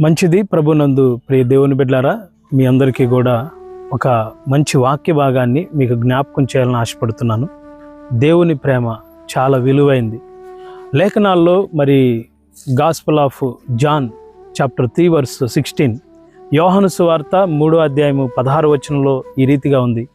మంచిది ప్రభునందు ప్రియ దేవుని బిడ్డారా మీ అందరికీ కూడా ఒక మంచి వాక్య భాగాన్ని మీకు జ్ఞాపకం చేయాలని ఆశపడుతున్నాను. దేవుని ప్రేమ చాలా విలువైంది. లేఖనాల్లో మరి gospel of John chapter three verse sixteen యోహను సువార్త మూడో అధ్యాయము పదహారు వచనంలో ఈ రీతిగా ఉంది.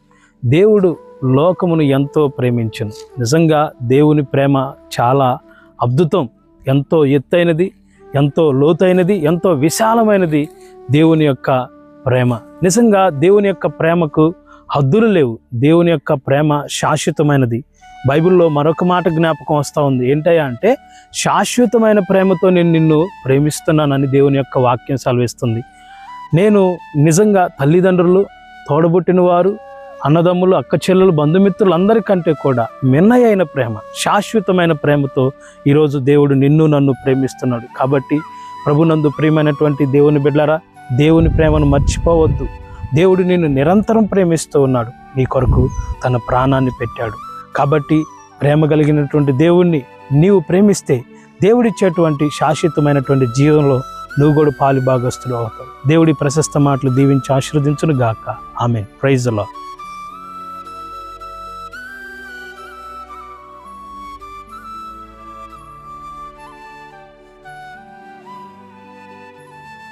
దేవుడు లోకమును ఎంతో ప్రేమించను. నిజంగా దేవుని ప్రేమ చాలా అద్భుతం ఎంతో ఎత్తైనది ఎంతో లోతైనది ఎంతో విశాలమైనది దేవుని యొక్క ప్రేమ. నిజంగా దేవుని యొక్క ప్రేమకు హద్దులు లేవు. దేవుని యొక్క ప్రేమ శాశ్వతమైనది. బైబిల్లో మరొక మాట జ్ఞాపకం వస్తూ ఉంది. ఏంటయ్యా అంటే శాశ్వతమైన ప్రేమతో నేను నిన్ను ప్రేమిస్తున్నానని దేవుని యొక్క వాక్యం సెలవిస్తుంది. నేను నిజంగా తల్లిదండ్రులు తోడబుట్టిన వారు అన్నదమ్ములు అక్క చెల్లెలు బంధుమిత్రులు అందరికంటే కూడా మిన్నయ అయిన ప్రేమ శాశ్వతమైన ప్రేమతో ఈరోజు దేవుడు నిన్ను నన్ను ప్రేమిస్తున్నాడు. కాబట్టి ప్రభునందు ప్రియమైనటువంటి దేవుని బిడ్డరా దేవుని ప్రేమను మర్చిపోవద్దు. దేవుడు నిన్ను నిరంతరం ప్రేమిస్తూ ఉన్నాడు. నీ కొరకు తన ప్రాణాన్ని పెట్టాడు. కాబట్టి ప్రేమ కలిగినటువంటి దేవుణ్ణి నీవు ప్రేమిస్తే దేవుడిచ్చేటువంటి శాశ్వతమైనటువంటి జీవంలో నువ్వు కూడా పాలు భాగస్తుడు అవుతావు. దేవుడి ప్రశస్త మాటలు దీవించి ఆశీర్వదించును గాక ఆమె ప్రైజ్లో